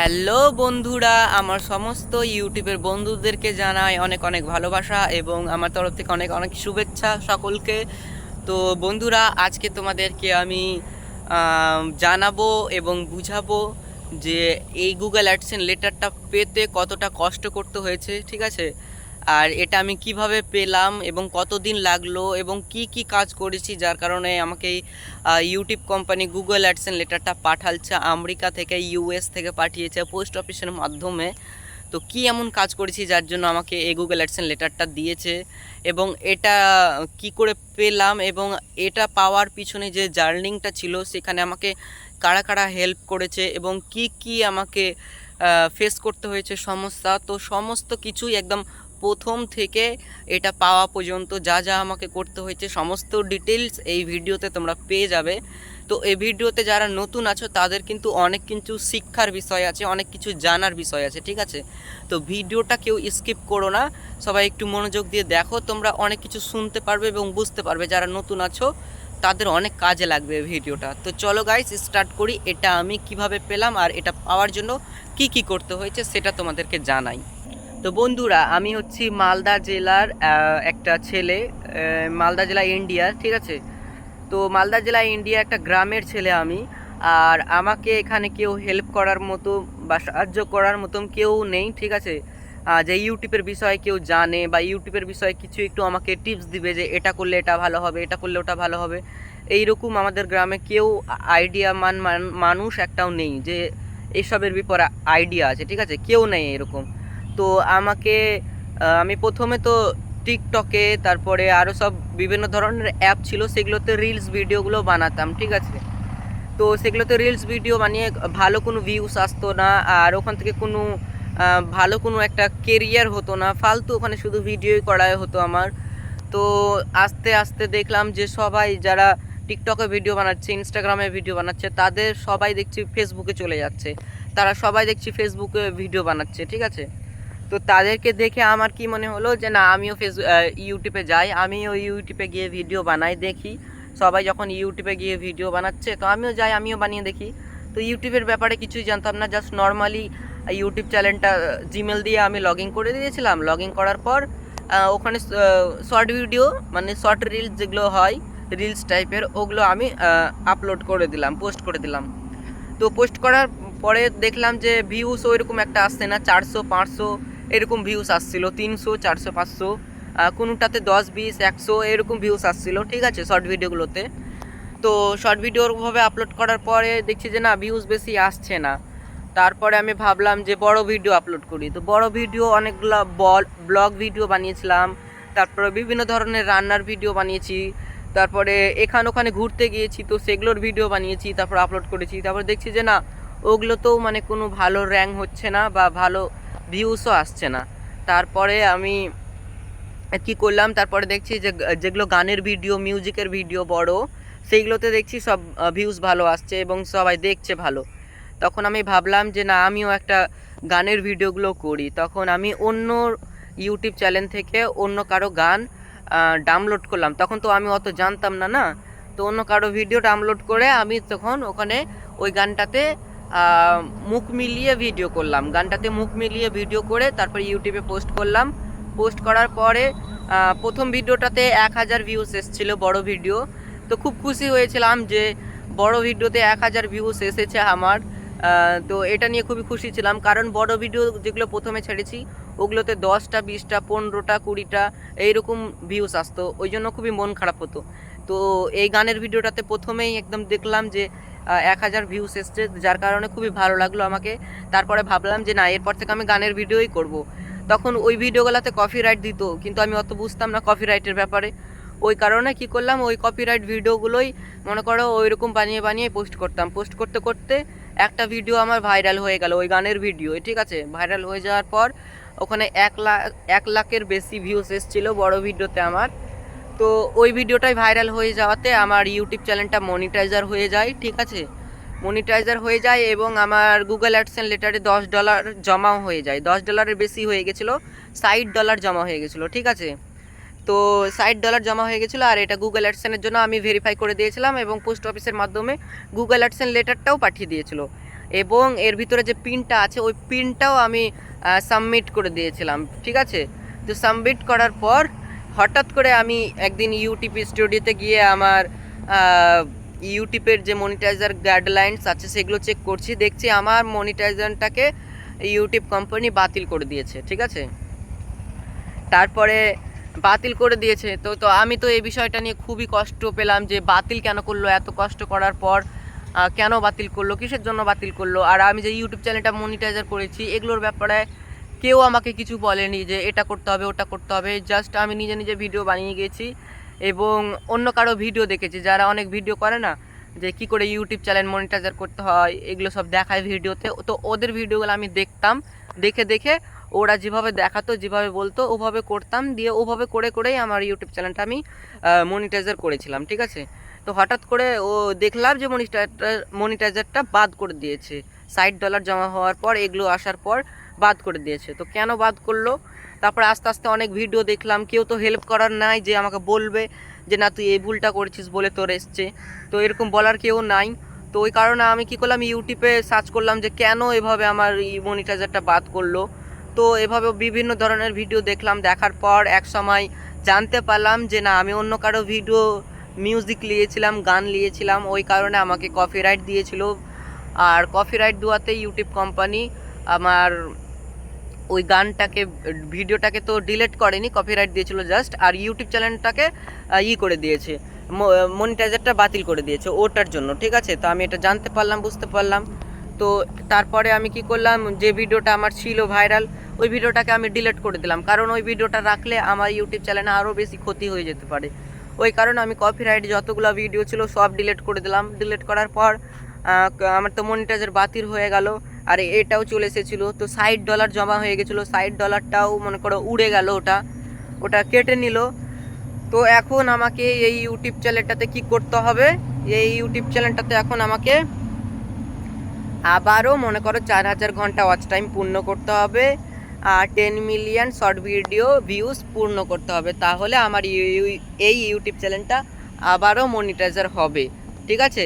Hello বন্ধুরা, আমার সমস্ত ইউটিউবের বন্ধুদেরকে জানাই অনেক অনেক ভালোবাসা এবং আমার তরফ থেকে অনেক অনেক শুভেচ্ছা সকলকে। তো বন্ধুরা, আজকে তোমাদেরকে আমি জানাব এবং বুঝাবো যে এই গুগল অ্যাডসেন লেটারটা পেতে কতটা কষ্ট করতে হয়েছে, ঠিক আছে? আর এটা আমি কীভাবে পেলাম এবং কতদিন লাগল এবং কি কি কাজ করেছি যার কারণে আমাকে ইউটিউব কোম্পানি গুগল অ্যাডসেন লেটারটা পাঠালছে, আমেরিকা থেকে ইউএস থেকে পাঠিয়েছে পোস্ট অফিসের মাধ্যমে। তো কি এমন কাজ করেছি যার জন্য আমাকে এই গুগল অ্যাডসেন লেটারটা দিয়েছে এবং এটা কি করে পেলাম এবং এটা পাওয়ার পিছনে যে জার্নিংটা ছিল সেখানে আমাকে কারা কারা হেল্প করেছে এবং কি কি আমাকে ফেস করতে হয়েছে সমস্যা। তো সমস্ত কিছুই একদম প্রথম থেকে এটা পাওয়া পর্যন্ত যা যা আমাকে করতে হয়েছে, সমস্ত ডিটেলস এই ভিডিওতে তোমরা পেয়ে যাবে। তো এই ভিডিওতে যারা নতুন আছো, তাদের কিন্তু অনেক কিছু শিক্ষার বিষয় আছে, অনেক কিছু জানার বিষয় আছে, ঠিক আছে? তো ভিডিওটা কেউ স্কিপ করো না, সবাই একটু মনোযোগ দিয়ে দেখো, তোমরা অনেক কিছু শুনতে পারবে এবং বুঝতে পারবে, যারা নতুন আছো, তাদের অনেক কাজে লাগবে ভিডিওটা। তো চলো গাইস স্টার্ট করি। এটা আমি কীভাবে পেলাম আর এটা পাওয়ার জন্য কি কি করতে হয়েছে, সেটা তোমাদেরকে জানাই। তো বন্ধুরা, আমি হচ্ছি মালদা জেলার একটা ছেলে মালদা জেলা ইন্ডিয়া, ঠিক আছে? তো মালদা জেলা ইন্ডিয়া একটা গ্রামের ছেলে আমি, আর আমাকে এখানে কেউ হেল্প করার মতো বা সাহায্য করার মতন কেউ নেই, ঠিক আছে? যে ইউটিউবের বিষয়ে কেউ জানে বা ইউটিউবের বিষয়ে কিছু একটু আমাকে টিপস দিবে যে এটা করলে এটা ভালো হবে, এটা করলে ওটা ভালো হবে। এইরকম আমাদের গ্রামে কেউ আইডিয়া মান, মান- মানুষ একটাও নেই যে এইসবের ব্যাপারে আইডিয়া আছে, ঠিক আছে? কেউ নেই এরকম। তো আমাকে আমি প্রথমে তো টিকটকে তারপরে আরও সব বিভিন্ন ধরনের অ্যাপ ছিল, সেগুলোতে রিলস ভিডিওগুলো বানাতাম, ঠিক আছে? তো সেগুলোতে রিলস ভিডিও বানিয়ে ভালো কোনো ভিউস আসতো না, আর ওখান থেকে কোনো ভালো কোনো একটা কেরিয়ার হতো না, ফালতু ওখানে শুধু ভিডিওই করাই হতো আমার। তো আস্তে আস্তে দেখলাম যে সবাই যারা টিকটকে ভিডিও বানাচ্ছে ইনস্টাগ্রামে ভিডিও বানাচ্ছে, তাদের সবাই দেখছি ফেসবুকে চলে যাচ্ছে। তারা সবাই দেখছি ফেসবুকে ভিডিও বানাচ্ছে, ঠিক আছে? তো তাদেরকে দেখে আমার কি মনে হলো যে, না, আমিও ফেস ইউটিউবে যাই। আমিও ইউটিউবে গিয়ে ভিডিও বানাই, দেখি। সবাই যখন ইউটিউবে গিয়ে ভিডিও বানাচ্ছে, তো আমিও যাই, আমিও বানিয়ে দেখি। তো ইউটিউবের ব্যাপারে কিছুই জানতাম না জাস্ট নর্মালি ইউটিউব চ্যানেলটা জিমেল দিয়ে আমি লগ ইন করে দিয়েছিলাম। লগ ইন করার পর ওখানে শর্ট ভিডিও মানে শর্ট রিলস যেগুলো হয় রিলস টাইপের ওগুলো আমি আপলোড করে দিলাম পোস্ট করে দিলাম। তো পোস্ট করার পরে দেখলাম যে ভিউস ওইরকম একটা আসছে না, চারশো, পাঁচশো এরকম ভিউস আসছিল, তিনশো, চারশো, পাঁচশো কোনোটাতে দশ, বিশ, একশো, এরকম ভিউস আসছিল, ঠিক আছে শর্ট ভিডিওগুলোতে তো শর্ট ভিডিওভাবে আপলোড করার পরে দেখছি যে না ভিউজ বেশি আসছে না। তারপরে আমি ভাবলাম যে বড় ভিডিও আপলোড করি। তো বড় ভিডিও অনেকগুলো বল ব্লগ ভিডিও বানিয়েছিলাম, তারপরে বিভিন্ন ধরনের রান্নার ভিডিও বানিয়েছি, তারপরে এখান ওখানে ঘুরতে গিয়েছি, তো সেগুলোর ভিডিও বানিয়েছি, তারপর আপলোড করেছি, তারপর দেখছি যে না, ওগুলোতেও মানে কোনো ভালো র্যাঙ্ক হচ্ছে না বা ভালো ভিউসও আসছে না। তারপরে আমি কি করলাম, তারপরে দেখছি যে, যেগুলো গানের ভিডিও মিউজিকের ভিডিও বড়, সেইগুলোতে দেখছি সব ভিউজ ভালো আসছে এবং সবাই দেখছে ভালো। তখন আমি ভাবলাম যে, না, আমিও একটা গানের ভিডিওগুলো করি। তখন আমি অন্য ইউটিউব চ্যানেল থেকে অন্য কারও গান ডাউনলোড করলাম। তখন তো আমি অত জানতাম না না? তো অন্য কারও ভিডিও ডাউনলোড করে আমি তখন ওখানে ওই গানটাতে মুখ মিলিয়ে ভিডিও করলাম। গানটাতে মুখ মিলিয়ে ভিডিও করে তারপর ইউটিউবে পোস্ট করলাম। পোস্ট করার পরে প্রথম ভিডিওটাতে এক হাজার ভিউস এসেছিল, বড় ভিডিও তো খুব খুশি হয়েছিলাম যে বড় ভিডিওতে এক হাজার ভিউস এসেছে আমার। তো এটা নিয়ে খুবই খুশি ছিলাম। কারণ বড় ভিডিও যেগুলো প্রথমে ছেড়েছি, ওগুলোতে দশটা, বিশটা, পনেরোটা, কুড়িটা এইরকম ভিউস আসতো। ওই জন্য খুবই মন খারাপ হতো। তো এই গানের ভিডিওটাতে প্রথমেই একদম দেখলাম যে এক হাজার ভিউস এসছে, যার কারণে খুবই ভালো লাগল আমাকে। তারপরে ভাবলাম যে না, এরপর থেকে আমি গানের ভিডিওই করব। তখন ওই ভিডিওগুলোতে কপিরাইট দিত, কিন্তু আমি অত বুঝতাম না কপিরাইটের ব্যাপারে। ওই কারণে কি করলাম, ওই কপিরাইট ভিডিওগুলোই মনে করো, ওইরকম বানিয়ে বানিয়ে পোস্ট করতাম। পোস্ট করতে করতে একটা ভিডিও আমার ভাইরাল হয়ে গেল, ওই গানের ভিডিও ঠিক আছে? ভাইরাল হয়ে যাওয়ার পর ওখানে এক লাখ এক লাখের বেশি ভিউস এসেছিল বড় ভিডিওতে আমার। তো ওই ভিডিওটাই ভাইরাল হয়ে যাওয়াতে আমার ইউটিউব চ্যানেলটা মনিটাইজার হয়ে যায়, ঠিক আছে? মনিটাইজার হয়ে যায় এবং আমার গুগল অ্যাডসেন লেটারে দশ ডলার জমাও হয়ে যায়। দশ ডলারের বেশি হয়ে গেছিল, ষাট ডলার জমা হয়ে গেছিল, ঠিক আছে? তো ষাট ডলার জমা হয়ে গেছিল আর এটা গুগল অ্যাডসেনের জন্য আমি ভেরিফাই করে দিয়েছিলাম এবং পোস্ট অফিসের মাধ্যমে গুগল অ্যাডসেন লেটারটাও পাঠিয়ে দিয়েছিলো। এবং এর ভিতরে যে পিনটা আছে, ওই পিনটাও আমি সাবমিট করে দিয়েছিলাম, ঠিক আছে? তো সাবমিট করার পর হঠাৎ করে আমি একদিন ইউটিউব স্টুডিওতে গিয়ে আমার ইউটিউবের যে মনিটাইজার গাইডলাইন্স আছে সেগুলো চেক করছি, দেখছি আমার মনিটাইজারটাকে ইউটিউব কোম্পানি বাতিল করে দিয়েছে, ঠিক আছে? তারপরে বাতিল করে দিয়েছে, তো তো আমি তো এই বিষয়টা নিয়ে খুবই কষ্ট পেলাম যে বাতিল কেন করল, এত কষ্ট করার পর কেন বাতিল করল, কিসের জন্য বাতিল করল? আর আমি যে ইউটিউব চ্যানেলটা মনিটাইজার করেছি, এগুলোর ব্যাপারে কেউ আমাকে কিছু বলেনি যে এটা করতে হবে, ওটা করতে হবে। জাস্ট আমি নিজে নিজে ভিডিও বানিয়ে গিয়েছি এবং অন্য কারও ভিডিও দেখেছি। যারা অনেক ভিডিও করে না, যে কি করে ইউটিউব চ্যানেল মনিটাইজার করতে হয়, এগুলো সব দেখায় ভিডিওতে তো ওদের ভিডিওগুলো আমি দেখতাম, দেখে দেখে ওরা যেভাবে দেখাতো, যেভাবে বলতো, ওভাবে করতাম। দিয়ে ওভাবে করে করেই আমার ইউটিউব চ্যানেলটা আমি মনিটাইজার করেছিলাম, ঠিক আছে? তো হঠাৎ করে ও দেখলাম যে মনিটাইজার মনিটাইজারটা বাদ করে দিয়েছে। ষাট ডলার জমা হওয়ার পর, এগুলো আসার পর বাদ করে দিয়েছে। তো কেন বাদ করল? তারপরে আস্তে আস্তে অনেক ভিডিও দেখলাম। কেউ তো হেল্প করার নাই যে আমাকে বলবে যে, না, তুই এই ভুলটা করেছিস বলে তোর এসছে। তো এরকম বলার কেউ নাই। তো ওই কারণে আমি কি করলাম ইউটিউবে সার্চ করলাম যে, কেন এভাবে আমার মনিটাইজারটা বাদ করল? তো এভাবে বিভিন্ন ধরনের ভিডিও দেখলাম। দেখার পর এক সময় জানতে পারলাম যে, না, আমি অন্য কারও ভিডিও মিউজিক নিয়েছিলাম গান নিয়েছিলাম ওই কারণে আমাকে কপিরাইট দিয়েছিল। আর কপিরাইট দেওয়াতে ইউটিউব কোম্পানি আমার ওই গানটাকে, ভিডিওটাকে তো ডিলেট করেনি কপিরাইট দিয়েছিল জাস্ট আর ইউটিউব চ্যানেলটাকে ই করে দিয়েছে। মনিটাইজারটা বাতিল করে দিয়েছে ওটার জন্য, ঠিক আছে? তো আমি এটা জানতে পারলাম, বুঝতে পারলাম। তো তারপরে আমি কি করলাম, যে ভিডিওটা আমার ছিল ভাইরাল ওই ভিডিওটাকে আমি ডিলিট করে দিলাম। কারণ ওই ভিডিওটা রাখলে আমার ইউটিউব চ্যানেলে আরও বেশি ক্ষতি হয়ে যেতে পারে। ওই কারণে আমি কপিরাইট যতগুলো ভিডিও ছিল সব ডিলিট করে দিলাম। ডিলিট করার পর আমার তো মনিটাইজার বাতিল হয়ে গেল। আর এটাও চলে এসেছিল। তো ষাট ডলার জমা হয়ে গেছিল। ষাট ডলারটাও মনে করো উড়ে গেল ওটা। ওটা কেটে নিল। তো এখন আমাকে এই ইউটিউব চ্যানেলটাতে কি করতে হবে? এই ইউটিউব চ্যানেলটাতে এখন আমাকে আবারও মনে করো চার হাজার ঘণ্টা ওয়াচ টাইম পূর্ণ করতে হবে আর ten million short video views পূর্ণ করতে হবে। তাহলে আমার এই ইউটিউব চ্যানেলটা আবারও মনিটাইজার হবে। ঠিক আছে?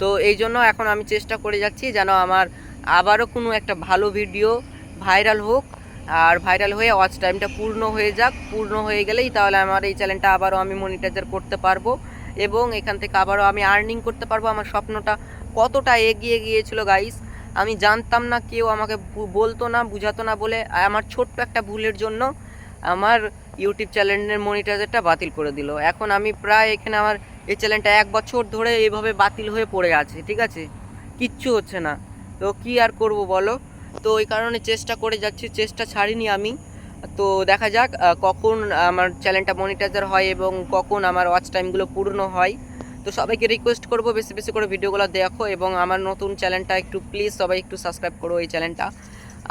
তো এই জন্য এখন আমি চেষ্টা করে যাচ্ছি যেন আমার আবারও কোনো একটা ভালো ভিডিও ভাইরাল হোক। আর ভাইরাল হয়ে ওয়াচ টাইমটা পূর্ণ হয়ে যাক। পূর্ণ হয়ে গেলেই তাহলে আমার এই চ্যানেলটা আবারও আমি মনিটাইজার করতে পারব। এবং এখান থেকে আবারও আমি আর্নিং করতে পারব। আমার স্বপ্নটা কতটা এগিয়ে গিয়েছিল গাইস আমি জানতাম না, কেউ আমাকে বলতো না, বুঝাতো না বলে আমার ছোট্ট একটা ভুলের জন্য আমার ইউটিউব চ্যানেলের মনিটাইজারটা বাতিল করে দিল। এখন আমি প্রায় এখানে আমার এই চ্যানেলটা এক বছর ধরে এইভাবে বাতিল হয়ে পড়ে আছে, ঠিক আছে? কিচ্ছু হচ্ছে না। তো কি আর করব বলো? তো ওই কারণে চেষ্টা করে যাচ্ছি, চেষ্টা ছাড়িনি আমি। তো দেখা যাক কখন আমার চ্যানেলটা মনিটাইজার হয় এবং কখন আমার ওয়াচ টাইমগুলো পূর্ণ হয়। তো সবাইকে রিকোয়েস্ট করব বেশি বেশি করে ভিডিওগুলো দেখো এবং আমার নতুন চ্যানেলটা একটু প্লিজ সবাই একটু সাবস্ক্রাইব করো এই চ্যানেলটা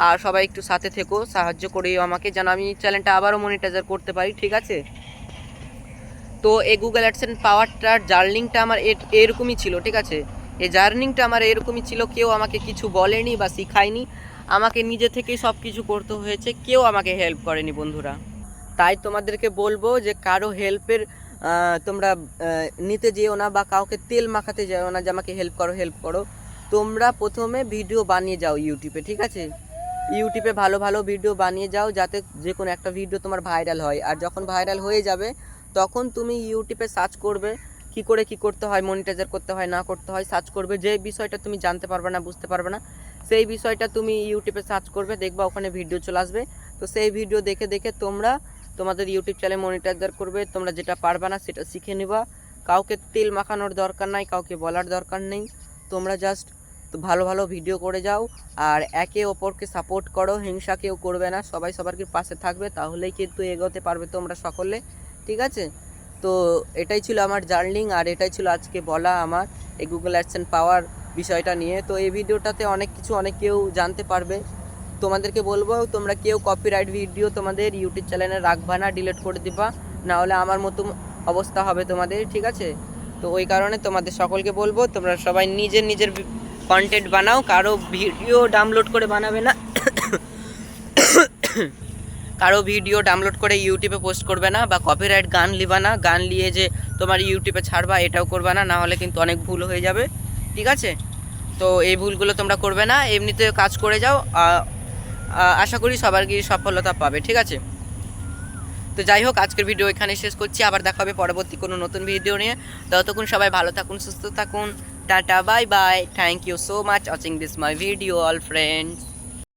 আর সবাই একটু সাথে থেকো, সাহায্য করিও আমাকে যেন আমি চ্যানেলটা আবারও মনিটাইজার করতে পারি, ঠিক আছে? তো এই গুগল অ্যাডসেন্স পাওয়ারটার জার্নিংটা আমার এরকমই ছিল, ঠিক আছে? এই জার্নিংটা আমার এরকমই ছিল, কেউ আমাকে কিছু বলেনি বা শিখায়নি। আমাকে নিজে থেকেই সব কিছু করতে হয়েছে, কেউ আমাকে হেল্প করেনি বন্ধুরা। তাই তোমাদেরকে বলব যে কারও হেল্পের তোমরা নিতে যেও না বা কাউকে তেল মাখাতে যেও না যে আমাকে হেল্প করো হেল্প করো। তোমরা প্রথমে ভিডিও বানিয়ে যাও ইউটিউবে ঠিক আছে? ইউটিউবে ভালো ভালো ভিডিও বানিয়ে যাও যাতে যে কোনো একটা ভিডিও তোমার ভাইরাল হয়। আর যখন ভাইরাল হয়ে যাবে, তখন তুমি ইউটিউবে সার্চ করবে। কি করে কি করতে হয় মনিটাইজার করতে হয়, না করতে হয় সার্চ করবে, যে বিষয়টা তুমি জানতে পারবে না, বুঝতে পারবে না, সেই বিষয়টা তুমি ইউটিউবে সার্চ করবে, দেখবা ওখানে ভিডিও চলে আসবে। তো সেই ভিডিও দেখে দেখে তোমরা তোমাদের ইউটিউব চ্যানেল মনিটাইজার করবে, তোমরা যেটা পারবে না সেটা শিখে নিবা। কাউকে তেল মাখানোর দরকার নাই, কাউকে বলার দরকার নেই। তোমরা জাস্ট তো ভালো ভালো ভিডিও করে যাও, আর একে অপরকে সাপোর্ট করো, হিংসা কেউ করবে না, সবাই সবার পাশে থাকবে, তাহলেই কিন্তু এগোতে পারবে তোমরা সকলে, ঠিক আছে? তো এটাই ছিল আমার জার্নিং আর এটাই ছিল আজকে বলা আমার এই গুগল অ্যাডসেন্স পাওয়ার বিষয়টা নিয়ে। তো এই ভিডিওটাতে অনেক কিছু অনেক কেউ জানতে পারবে। তোমাদেরকে বলব, তোমরা কেউ কপিরাইট ভিডিও তোমাদের ইউটিউব চ্যানেলে রাখবা না ডিলিট করে দিবা না হলে আমার মতো অবস্থা হবে তোমাদের, ঠিক আছে? তো ওই কারণে তোমাদের সকলকে বলব, তোমরা সবাই নিজের নিজের কন্টেন্ট বানাও, কারও ভিডিও ডাউনলোড করে বানাবে না। কারও ভিডিও ডাউনলোড করে ইউটিউবে পোস্ট করবে না বা কপিরাইট গান লিবা না, গান নিয়ে যে তোমার ইউটিউবে ছাড়বা, এটাও করবে না না হলে কিন্তু অনেক ভুল হয়ে যাবে, ঠিক আছে? তো এই ভুলগুলো তোমরা করবে না, এমনিতে কাজ করে যাও আশা করি সবার কি সফলতা পাবে, ঠিক আছে? তো যাই হোক, আজকের ভিডিও এখানে শেষ করছি, আবার দেখা হবে পরবর্তী কোনো নতুন ভিডিও নিয়ে। ততক্ষণ সবাই ভালো থাকুন, সুস্থ থাকুন, tata bye bye thank you so much watching this my video all friends